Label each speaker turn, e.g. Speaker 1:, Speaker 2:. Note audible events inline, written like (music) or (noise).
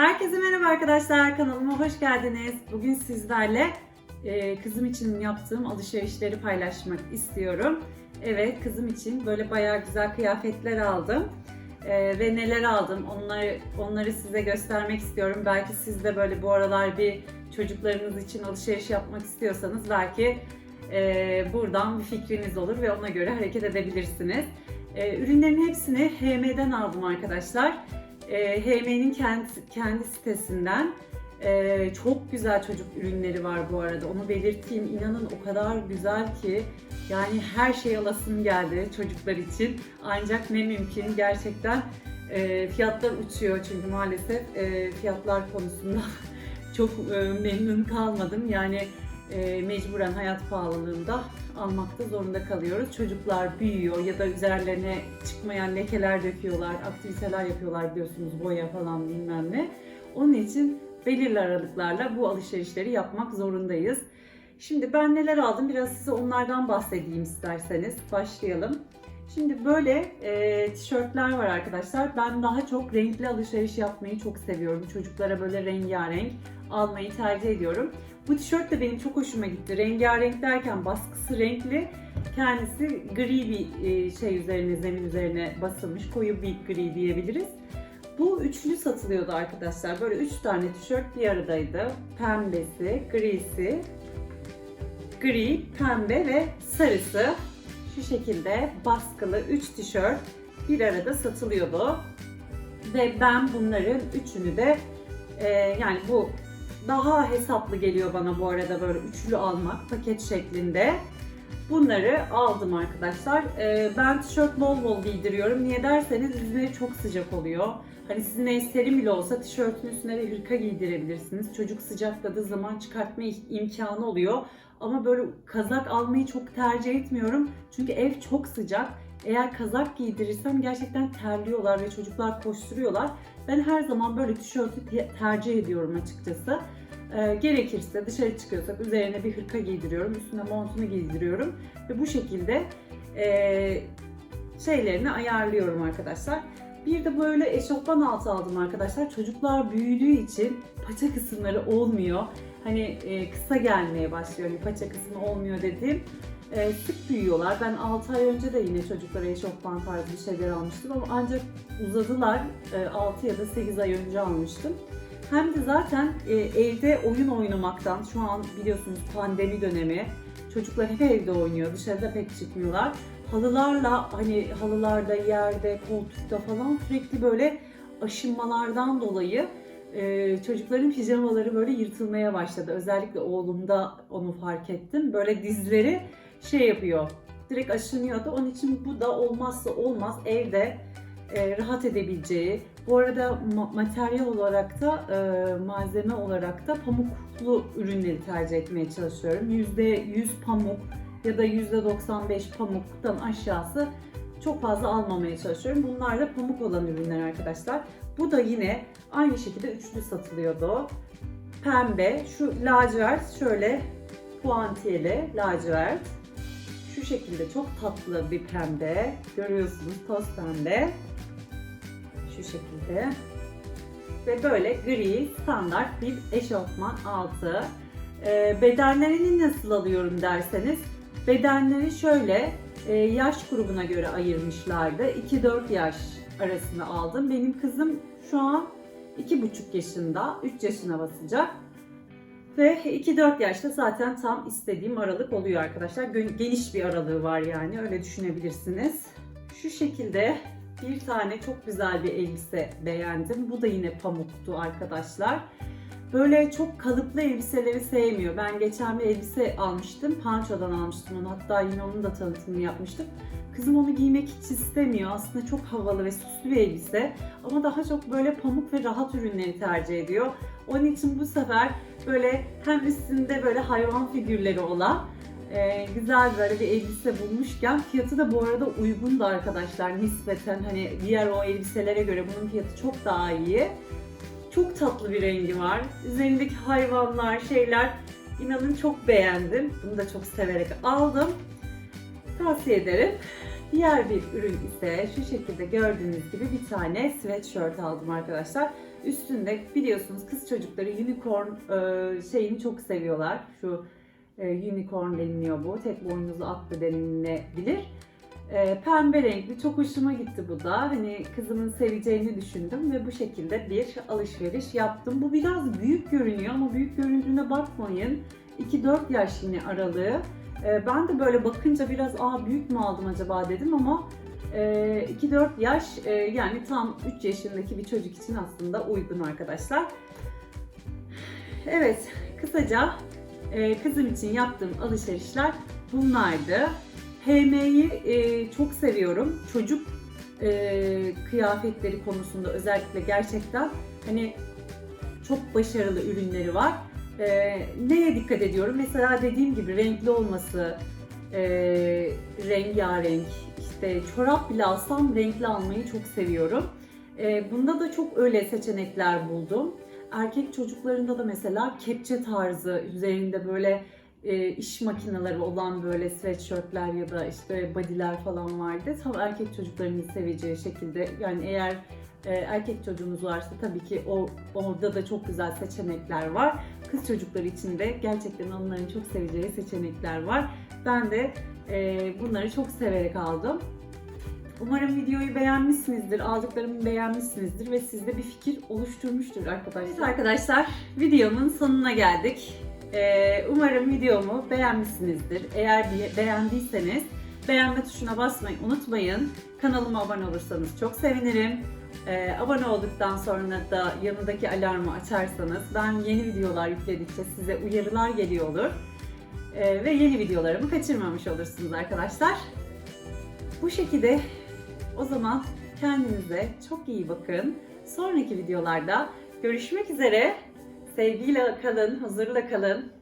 Speaker 1: Herkese merhaba arkadaşlar. Kanalıma hoş geldiniz. Bugün sizlerle e, kızım için yaptığım alışverişleri paylaşmak istiyorum. Evet, kızım için böyle bayağı güzel kıyafetler aldım. E, ve neler aldım onları onları size göstermek istiyorum. Belki siz de böyle bu aralar bir çocuklarınız için alışveriş yapmak istiyorsanız belki e, buradan bir fikriniz olur ve ona göre hareket edebilirsiniz. E, ürünlerin hepsini HM'den aldım arkadaşlar. E, HM'nin kendi, kendi sitesinden e, çok güzel çocuk ürünleri var bu arada. Onu belirteyim. İnanın o kadar güzel ki yani her şey alasım geldi çocuklar için. Ancak ne mümkün gerçekten e, fiyatlar uçuyor çünkü maalesef e, fiyatlar konusunda (laughs) çok e, memnun kalmadım. Yani e, mecburen hayat pahalılığında almakta zorunda kalıyoruz. Çocuklar büyüyor ya da üzerlerine çıkmayan lekeler döküyorlar, aktiviteler yapıyorlar biliyorsunuz boya falan bilmem ne. Onun için belirli aralıklarla bu alışverişleri yapmak zorundayız. Şimdi ben neler aldım biraz size onlardan bahsedeyim isterseniz. Başlayalım. Şimdi böyle e, tişörtler var arkadaşlar. Ben daha çok renkli alışveriş yapmayı çok seviyorum. Çocuklara böyle rengarenk almayı tercih ediyorum. Bu tişört de benim çok hoşuma gitti. Rengarenk derken baskısı renkli. Kendisi gri bir e, şey üzerine, zemin üzerine basılmış. Koyu bir gri diyebiliriz. Bu üçlü satılıyordu arkadaşlar. Böyle üç tane tişört bir aradaydı. Pembesi, grisi, gri, pembe ve sarısı. Şu şekilde baskılı 3 tişört bir arada satılıyordu. Ve ben bunların üçünü de e, yani bu daha hesaplı geliyor bana bu arada böyle üçlü almak paket şeklinde. Bunları aldım arkadaşlar. Ee, ben tişört bol bol giydiriyorum. Niye derseniz yüzleri çok sıcak oluyor. Hani sizin ev serin bile olsa tişörtün üstüne bir hırka giydirebilirsiniz. Çocuk sıcakladığı zaman çıkartma imkanı oluyor. Ama böyle kazak almayı çok tercih etmiyorum. Çünkü ev çok sıcak. Eğer kazak giydirirsem gerçekten terliyorlar ve çocuklar koşturuyorlar. Ben her zaman böyle tişörtü tercih ediyorum açıkçası. Ee, gerekirse dışarı çıkıyorsak üzerine bir hırka giydiriyorum, üstüne montunu giydiriyorum ve bu şekilde e, şeylerini ayarlıyorum arkadaşlar. Bir de böyle eşofman altı aldım arkadaşlar. Çocuklar büyüdüğü için paça kısımları olmuyor. Hani e, kısa gelmeye başlıyor. Hani paça kısmı olmuyor dediğim. E, sık büyüyorlar. Ben 6 ay önce de yine çocuklara eşofman tarzı bir şeyler almıştım ama ancak uzadılar. E, 6 ya da 8 ay önce almıştım. Hem de zaten e, evde oyun oynamaktan, şu an biliyorsunuz pandemi dönemi, çocuklar hep evde oynuyor, dışarıda pek çıkmıyorlar. Halılarla hani halılarda, yerde, koltukta falan sürekli böyle aşınmalardan dolayı e, çocukların pijamaları böyle yırtılmaya başladı. Özellikle oğlumda onu fark ettim. Böyle dizleri şey yapıyor, direkt aşınıyordu. Onun için bu da olmazsa olmaz evde e, rahat edebileceği. Bu arada ma- materyal olarak da e, malzeme olarak da pamuklu ürünleri tercih etmeye çalışıyorum. %100 pamuk ya da %95 pamuktan aşağısı çok fazla almamaya çalışıyorum. Bunlar da pamuk olan ürünler arkadaşlar. Bu da yine aynı şekilde üçlü satılıyordu. Pembe, şu lacivert şöyle puantiyeli lacivert. Şu şekilde çok tatlı bir pembe. Görüyorsunuz toz pembe. Şu şekilde. Ve böyle gri standart bir eşofman altı. Ee, bedenlerini nasıl alıyorum derseniz bedenleri şöyle e, yaş grubuna göre ayırmışlardı. 2-4 yaş arasında aldım. Benim kızım şu an 2,5 yaşında, 3 yaşına basacak. Ve 2-4 yaşta zaten tam istediğim aralık oluyor arkadaşlar. Geniş bir aralığı var yani öyle düşünebilirsiniz. Şu şekilde bir tane çok güzel bir elbise beğendim. Bu da yine pamuktu arkadaşlar. Böyle çok kalıplı elbiseleri sevmiyor. Ben geçen bir elbise almıştım. Panço'dan almıştım onu. Hatta yine onun da tanıtımını yapmıştım. Kızım onu giymek hiç istemiyor. Aslında çok havalı ve süslü bir elbise. Ama daha çok böyle pamuk ve rahat ürünleri tercih ediyor. Onun için bu sefer böyle hem üstünde böyle hayvan figürleri olan e, güzel böyle bir elbise bulmuşken fiyatı da bu arada uygun da arkadaşlar nispeten hani diğer o elbiselere göre bunun fiyatı çok daha iyi. Çok tatlı bir rengi var. Üzerindeki hayvanlar, şeyler inanın çok beğendim. Bunu da çok severek aldım. Tavsiye ederim. Diğer bir ürün ise şu şekilde gördüğünüz gibi bir tane sweatshirt aldım arkadaşlar. Üstünde biliyorsunuz kız çocukları unicorn e, şeyini çok seviyorlar. Şu unicorn deniliyor bu. Tek boynuzlu atlı denilebilir. E, pembe renkli çok hoşuma gitti bu da. Hani kızımın seveceğini düşündüm ve bu şekilde bir alışveriş yaptım. Bu biraz büyük görünüyor ama büyük göründüğüne bakmayın. 2-4 yaş yine aralığı. E, ben de böyle bakınca biraz aa büyük mü aldım acaba dedim ama e, 2-4 yaş e, yani tam 3 yaşındaki bir çocuk için aslında uygun arkadaşlar. Evet kısaca e, kızım için yaptığım alışverişler bunlardı. HM'yi e, çok seviyorum. Çocuk e, kıyafetleri konusunda özellikle gerçekten hani çok başarılı ürünleri var. E, neye dikkat ediyorum? Mesela dediğim gibi renkli olması, e, rengarenk, işte çorap bile alsam renkli almayı çok seviyorum. E, bunda da çok öyle seçenekler buldum. Erkek çocuklarında da mesela kepçe tarzı üzerinde böyle e, iş makineleri olan böyle sweatshirtler ya da işte bodyler falan vardı. Tam erkek çocuklarının seveceği şekilde yani eğer e, erkek çocuğunuz varsa tabii ki o orada da çok güzel seçenekler var. Kız çocukları için de gerçekten onların çok seveceği seçenekler var. Ben de e, bunları çok severek aldım. Umarım videoyu beğenmişsinizdir, aldıklarımı beğenmişsinizdir ve sizde bir fikir oluşturmuştur arkadaşlar. Evet arkadaşlar, videomun sonuna geldik. Ee, umarım videomu beğenmişsinizdir. Eğer be- beğendiyseniz beğenme tuşuna basmayı unutmayın. Kanalıma abone olursanız çok sevinirim. Ee, abone olduktan sonra da yanındaki alarmı açarsanız ben yeni videolar yükledikçe size uyarılar geliyor olur. Ee, ve yeni videolarımı kaçırmamış olursunuz arkadaşlar. Bu şekilde o zaman kendinize çok iyi bakın. Sonraki videolarda görüşmek üzere. Sevgiyle kalın, huzurla kalın.